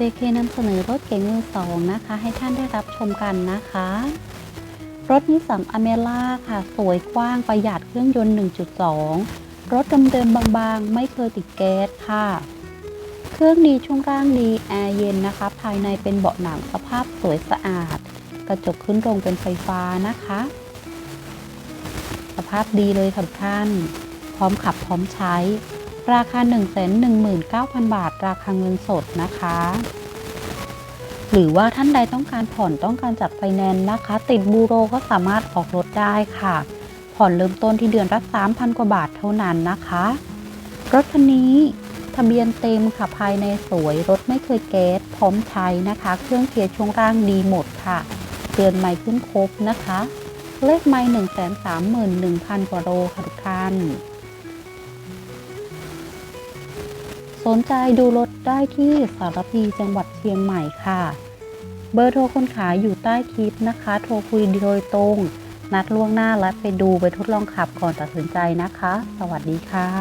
JK นำเสนอรถเก๋งมือสองนะคะ ให้ท่านได้รับชมกันนะคะ รถนิสสันอเมล่าค่ะ สวยกว้างประหยัดเครื่องยนต์ 1.2 รถเดิมๆบางๆ ไม่เคยติดแก๊สค่ะ เครื่องดีช่วงล่างดี แอร์เย็นนะคะ ภายในเป็นเบาะหนังสภาพสวยสะอาด กระจกขึ้นตรงเป็นไฟฟ้านะคะ สภาพดีเลยค่ะทุกท่าน พร้อมขับพร้อมใช้ ราคา 119,000 บาท ราคาเงินสดนะคะ หรือว่าท่านใดต้องการผ่อนต้องการจัดไฟแนนซ์นะคะ ติดบูโรก็สามารถออกรถได้ค่ะ ผ่อนเริ่มต้นที่เดือนละ3,000 กว่าบาทเท่านั้นนะคะ รถคันนี้ทะเบียนเต็มค่ะภายในสวยรถไม่เคยแก๊สพร้อมใช้นะคะ เครื่องเกียร์ช่วงล่างดีหมดค่ะเตือนไม้ขึ้นครบนะคะ เลขไม้1 3 1 0 0 0กว่าโลค่ะทุกท่าน สนใจดูรถได้ที่สารพีจังหวัดเชียงใหม่ค่ะ เบอร์โทรคนขายอยู่ใต้คลิปนะคะ โทรคุยโดยตรง นัดล่วงหน้าและไปดูไปทดลองขับก่อนตัดสินใจนะคะ สวัสดีค่ะ